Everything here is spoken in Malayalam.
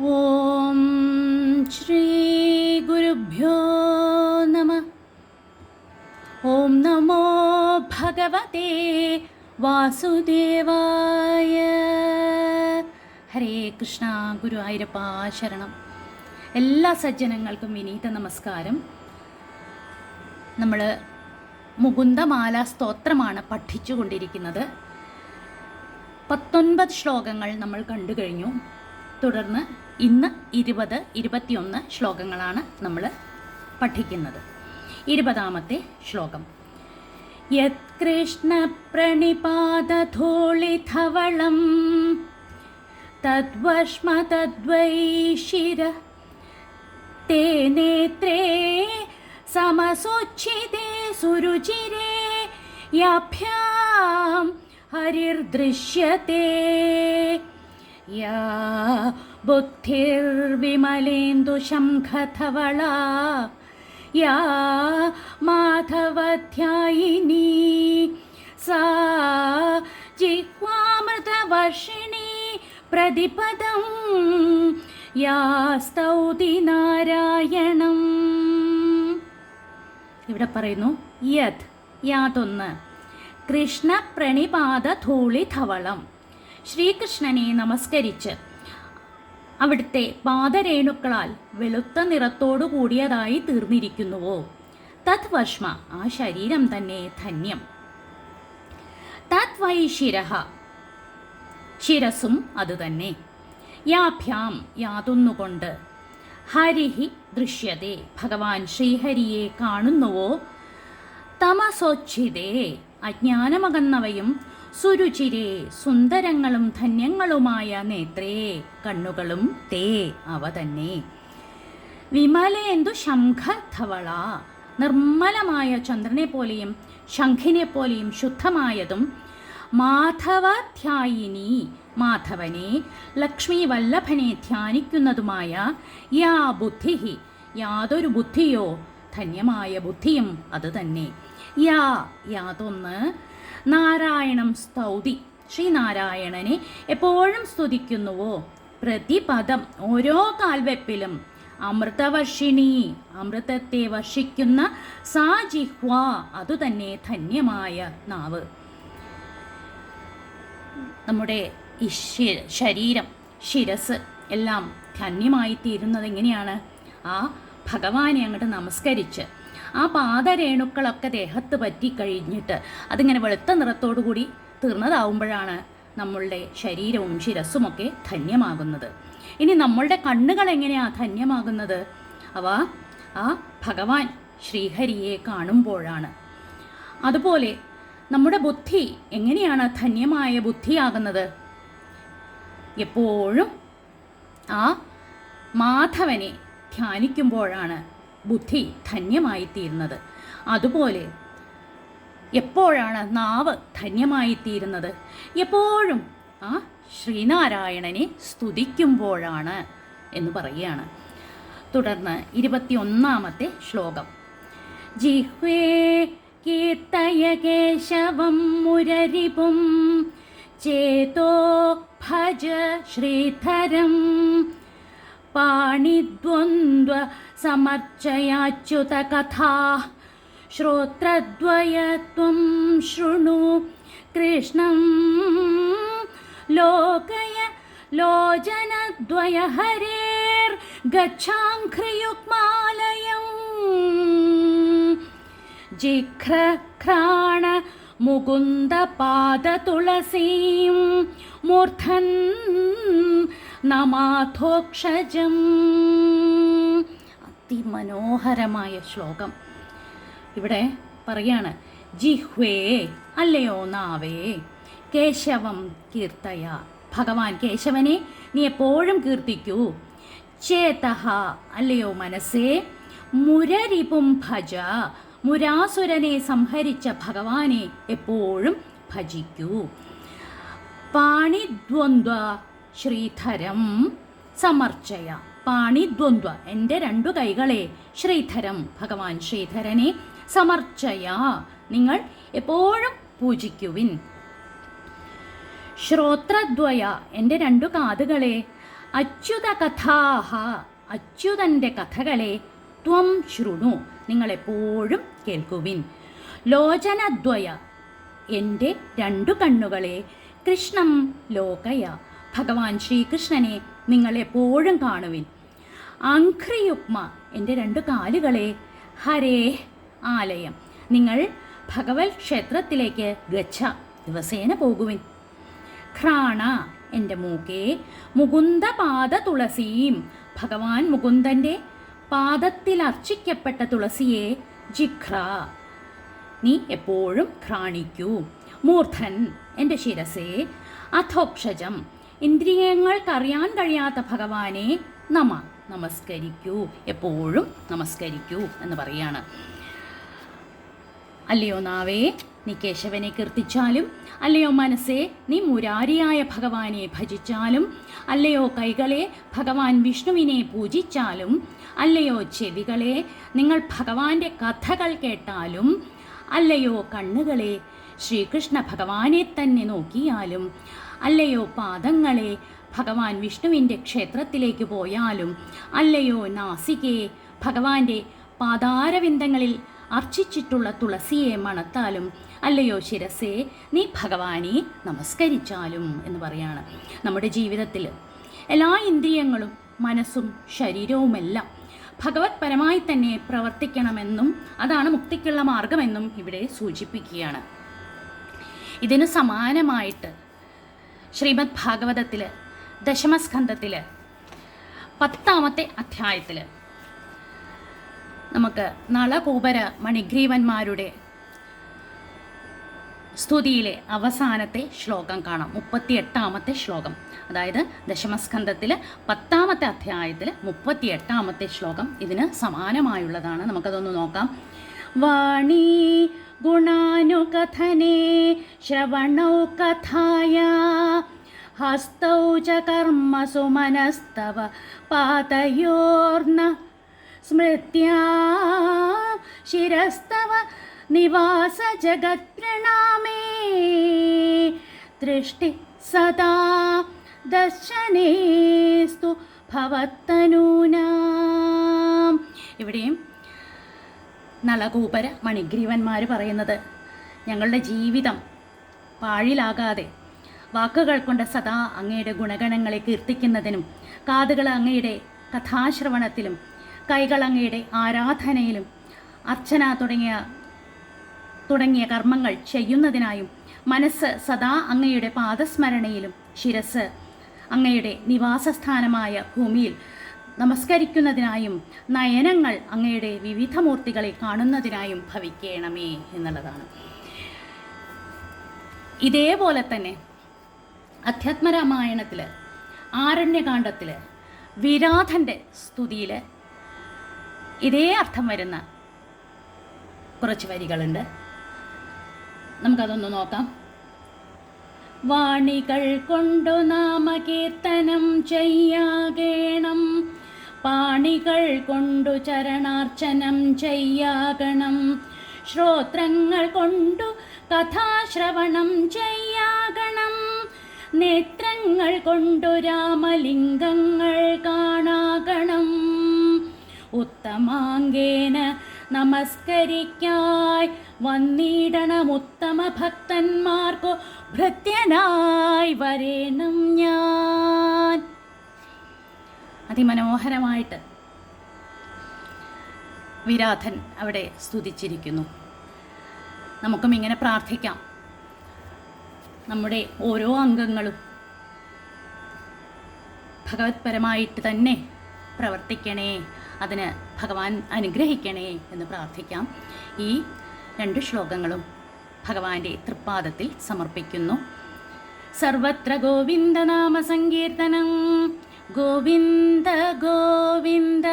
ഓം ശ്രീ ഗുരുഭ്യോ നമ. ഓം നമോ ഭഗവതേ വാസുദേവായ. ഹരേ കൃഷ്ണ ഗുരു ആയിരപ്പാ ശരണം. എല്ലാ സജ്ജനങ്ങൾക്കും വിനീത നമസ്കാരം. നമ്മൾ മുകുന്ദമാല സ്തോത്രമാണ് പഠിച്ചുകൊണ്ടിരിക്കുന്നത്. പത്തൊൻപത് ശ്ലോകങ്ങൾ നമ്മൾ കണ്ടു കഴിഞ്ഞു. തുടർന്ന് ഇന്ന് ഇരുപത് ഇരുപത്തിയൊന്ന് ശ്ലോകങ്ങളാണ് നമ്മൾ പഠിക്കുന്നത്. ഇരുപതാമത്തെ ശ്ലോകം. യത്കൃഷ്ണപ്രണിപാതധൂളിധവളം തദ്വഷ്മ തദ്വൈശിര തേ നേത്രേ സമസോച്ഛിതേ സുരുചിരേ യാഭ്യാം ഹരിർദൃശ്യത്തെ या बुद्धिर्विमलेन्दुशङ्खधवला या माधवध्यायिनी सा जिह्वामृतवर्षिणी പ്രതിപദം യാ സ്തൗതി നാരായണം ഇവിടെ പറയുന്നു യത് യാതൊന്ന് കൃഷ്ണ പ്രണിപാത ധൂളി ധവളം ശ്രീകൃഷ്ണനെ നമസ്കരിച്ച് അവിടുത്തെ പാദരേണുക്കളാൽ വെളുത്ത നിറത്തോടു കൂടിയതായി തീർന്നിരിക്കുന്നുവോ? തത് വർഷ്മ ആ ശരീരം തന്നെ ധന്യം. തത് വൈശിരഹ ശിരസും അതുതന്നെ യാഭ്യാം യാതൊന്നുകൊണ്ട് ഹരിഹി ദൃശ്യതേ. ഭഗവാൻ ശ്രീഹരിയെ കാണുന്നുവോ? തമസോച്ഛിതേ. അജ്ഞാനമകന്നവയും സുരുചിരേ സുന്ദരങ്ങളും ധന്യങ്ങളുമായ നേത്രേ കണ്ണുകളും തേ അവ തന്നെ. വിമലേന്ദു ശംഖധവള. നിർമ്മലമായ ചന്ദ്രനെ പോലെയും ശംഖിനെ പോലെയും ശുദ്ധമായതും മാധവധ്യായിനി മാധവനെ ലക്ഷ്മി വല്ലഭനെ ധ്യാനിക്കുന്നതുമായ യാ ബുദ്ധി യാതൊരു ബുദ്ധിയോ ധന്യമായ ബുദ്ധിയും അത് തന്നെ. യാ യാതൊന്ന് നാരായണം സ്തൗതി. ശ്രീനാരായണനെ എപ്പോഴും സ്തുതിക്കുന്നുവോ? പ്രതിപദം ഓരോ കാൽവെപ്പിലും. അമൃതവർഷിണി അമൃതത്തെ വർഷിക്കുന്ന സാജിഹ്വ അതുതന്നെ ധന്യമായ നാവ്. നമ്മുടെ ഈ ശരീരം ശിരസ് എല്ലാം ധന്യമായി തീരുന്നത് എങ്ങനെയാണ്? ആ ഭഗവാനെ അങ്ങോട്ട് നമസ്കരിച്ച് ആ പാദരേണുക്കളൊക്കെ ദേഹത്ത് പറ്റി കഴിഞ്ഞിട്ട് അതിങ്ങനെ വെളുത്ത നിറത്തോടു കൂടി തീർന്നതാവുമ്പോഴാണ് നമ്മളുടെ ശരീരവും ശിരസ്സുമൊക്കെ ധന്യമാകുന്നത്. ഇനി നമ്മളുടെ കണ്ണുകൾ എങ്ങനെയാണ് ധന്യമാകുന്നത്? അവ ആ ഭഗവാൻ ശ്രീഹരിയെ കാണുമ്പോഴാണ്. അതുപോലെ നമ്മുടെ ബുദ്ധി എങ്ങനെയാണ് ധന്യമായ ബുദ്ധിയാകുന്നത്? എപ്പോഴും ആ മാധവനെ ധ്യാനിക്കുമ്പോഴാണ് ബുദ്ധി ധന്യമായി തീരുന്നത് അതുപോലെ എപ്പോഴാണ് നാവ് ധന്യമായി തീരുന്നത് എപ്പോഴും ആ ശ്രീനാരായണനെ സ്തുതിക്കുമ്പോഴാണ് എന്ന് പറയുകയാണ്. തുടർന്ന് ഇരുപത്തിയൊന്നാമത്തെ ശ്ലോകം. ജിഹ്വേ കീർത്തയ കേശവം മുരരിപും ചേതോ ഭജ ശ്രീധരം पाणिद्वन्द्वसमर्चयाच्युतकथाः। श्रोत्रद्वयत्वं शृणु कृष्णं। लोकय लोचनद्वयहरेर्गच्छां ख्रियुक्मालयं जिख्रख्राण मुकुन्दपादतुलसीं मूर्धन् മൂർധൻ അതിമനോഹരമായ ശ്ലോകം. ഇവിടെ പറയാണ് ജിഹ്വേ അല്ലയോ നാവേ കേശവം കീർത്തയ. ഭഗവാൻ കേശവനെ നീ എപ്പോഴും കീർത്തിക്കൂ. ചേതഹ അല്ലയോ മനസ്സേ മുരരിപും ഭജ. മുരാസുരനെ സംഹരിച്ച ഭഗവാനെ എപ്പോഴും ഭജിക്കൂ. പാണിദ്വന്ദ്വ ശ്രീധരം സമർച്ചയ. പാണിദ്വന്ദ്വ എന്റെ രണ്ടു കൈകളെ ശ്രീധരം ഭഗവാൻ ശ്രീധരനെ സമർച്ചയ. നിങ്ങൾ എപ്പോഴും പൂജിക്കുവിൻ. ശ്രോത്രദ്വയ. എന്റെ രണ്ടു കാതുകളെ അച്യുത കഥാഹ. അച്യുതന്റെ കഥകളെ ത്വം ശൃണു. നിങ്ങളെപ്പോഴും കേൾക്കുവിൻ. ലോചനദ്വയ. എന്റെ രണ്ടു കണ്ണുകളെ കൃഷ്ണം ലോകയ. ഭഗവാൻ ശ്രീകൃഷ്ണനെ നിങ്ങൾ എപ്പോഴും കാണുവിൻ. അഘ്രിയുഗ്മ എന്റെ രണ്ടു കാലുകളെ ഹരേ ആലയം. നിങ്ങൾ ഭഗവത് ക്ഷേത്രത്തിലേക്ക് ഗച്ഛ ദിവസേന പോകുവിൻ. ഘ്രാണ എന്റെ മൂക്കേ മുകുന്ദ പാദ തുളസിയും ഭഗവാൻ മുകുന്ദന്റെ പാദത്തിൽ അർച്ചിക്കപ്പെട്ട തുളസിയെ ജിഖ്ര നീ എപ്പോഴും ഘ്രാണിക്കൂ. മൂർധൻ എന്റെ ശിരസേ അധോക്ഷജം ഇന്ദ്രിയങ്ങൾക്കറിയാൻ കഴിയാത്ത ഭഗവാനെ നമ നമസ്കരിക്കൂ. എപ്പോഴും നമസ്കരിക്കൂ എന്ന് പറയാണ്. അല്ലയോ നാവേ നീ കേശവനെ കീർത്തിച്ചാലും അല്ലയോ മനസ്സേ നീ മുരാരിയായ ഭഗവാനെ ഭജിച്ചാലും അല്ലയോ കൈകളെ ഭഗവാൻ വിഷ്ണുവിനെ പൂജിച്ചാലും അല്ലയോ ചെവികളെ നിങ്ങൾ ഭഗവാന്റെ കഥകൾ കേട്ടാലും അല്ലയോ കണ്ണുകളെ ശ്രീകൃഷ്ണ ഭഗവാനെ തന്നെ നോക്കിയാലും അല്ലയോ പാദങ്ങളെ? ഭഗവാൻ വിഷ്ണുവിന്റെ ക്ഷേത്രത്തിലേക്ക് പോയാലും അല്ലയോ നാസികയെ ഭഗവാന്റെ പാതാരവിന്ദങ്ങളിൽ അർച്ചിച്ചിട്ടുള്ള തുളസിയെ മണത്താലും അല്ലയോ ശിരസേ നീ ഭഗവാനെ നമസ്കരിച്ചാലും എന്ന് പറയാണ്. നമ്മുടെ ജീവിതത്തിൽ എല്ലാ ഇന്ദ്രിയങ്ങളും മനസ്സും ശരീരവുമെല്ലാം ഭഗവത് പരമായി തന്നെ പ്രവർത്തിക്കണമെന്നും അതാണ് മുക്തിക്കുള്ള മാർഗമെന്നും ഇവിടെ സൂചിപ്പിക്കുകയാണ്. ഇതിന് സമാനമായിട്ട് ശ്രീമദ് ഭാഗവതത്തിൽ ദശമസ്കന്ധത്തിൽ പത്താമത്തെ അധ്യായത്തിൽ നമുക്ക് നളകൂപര മണിഗ്രീവന്മാരുടെ സ്തുതിയിലെ അവസാനത്തെ ശ്ലോകം കാണാം. മുപ്പത്തി എട്ടാമത്തെ ശ്ലോകം. അതായത് ദശമസ്കന്ധത്തിൽ പത്താമത്തെ അധ്യായത്തിൽ മുപ്പത്തി എട്ടാമത്തെ ശ്ലോകം ഇതിന് സമാനമായുള്ളതാണ്. നമുക്കതൊന്ന് നോക്കാം. വാണി ഗുണാനുകഥനെ ശ്രവണൗ കഥായ. ഹസ്തൗ ച കർമ്മസു മനസ്തവ പാതയോർന്ന സ്മൃത്യാ. ശിരസ്തവ നിവാസ ജഗത്പ്രണാമേ. ദൃഷ്ടി സദാ ദർശനേസ്തു ഭവത്തനൂനാം. ഇവിടെയും നളകൂപര മണിഗ്രീവന്മാർ പറയുന്നത്. ഞങ്ങളുടെ ജീവിതം പാഴിലാകാതെ വാക്കുകൾ കൊണ്ട് സദാ അങ്ങയുടെ ഗുണഗണങ്ങളെ കീർത്തിക്കുന്നതിനും കാതുകൾ അങ്ങയുടെ കഥാശ്രവണത്തിലും കൈകൾ അങ്ങയുടെ ആരാധനയിലും അർച്ചന തുടങ്ങിയ തുടങ്ങിയ കർമ്മങ്ങൾ ചെയ്യുന്നതിനായും മനസ്സ് സദാ അങ്ങയുടെ പാദസ്മരണയിലും ശിരസ് അങ്ങയുടെ നിവാസസ്ഥാനമായ ഭൂമിയിൽ നമസ്കരിക്കുന്നതിനായും നയനങ്ങൾ അങ്ങയുടെ വിവിധ മൂർത്തികളെ കാണുന്നതിനായും ഭവിക്കണമേ എന്നുള്ളതാണ്. ഇതേപോലെ തന്നെ അധ്യാത്മരാമായണത്തിൽ ആരണ്യകാന്ഡത്തിൽ വിരാധന്റെ സ്തുതിയിൽ ഇതേ അർത്ഥം വരുന്ന കുറച്ച് വരികളുണ്ട്. നമുക്കതൊന്ന് നോക്കാം. വാണികൾ കൊണ്ടു നാമകീർത്തനം ചെയ്യാകേണം. പാണികൾ കൊണ്ടു ചരണാർച്ചനം ചെയ്യാകണം. ശ്രോത്രങ്ങൾ കൊണ്ടു കഥാശ്രവണം ചെയ്യാകണം. നേത്രങ്ങൾ കൊണ്ടു രാമലിംഗങ്ങൾ കാണാകണം. ഉത്തമാങ്കേന നമസ്കരിക്കായി വന്നിടണം ഉത്തമ ഭക്തന്മാർക്കു ഭൃത്യനായി വരേണം ഞാൻ. അതിമനോഹരമായിട്ട് വിരാധൻ അവിടെ സ്തുതിച്ചിരിക്കുന്നു. നമുക്കും ഇങ്ങനെ പ്രാർത്ഥിക്കാം. നമ്മുടെ ഓരോ അംഗങ്ങളും ഭഗവത്പരമായിട്ട് തന്നെ പ്രവർത്തിക്കണേ അതിന് ഭഗവാൻ അനുഗ്രഹിക്കണേ എന്ന് പ്രാർത്ഥിക്കാം. ഈ രണ്ട് ശ്ലോകങ്ങളും ഭഗവാന്റെ തൃപ്പാദത്തിൽ സമർപ്പിക്കുന്നു. സർവത്ര ഗോവിന്ദനാമ സങ്കീർത്തനം. गोविन्द गोविन्द।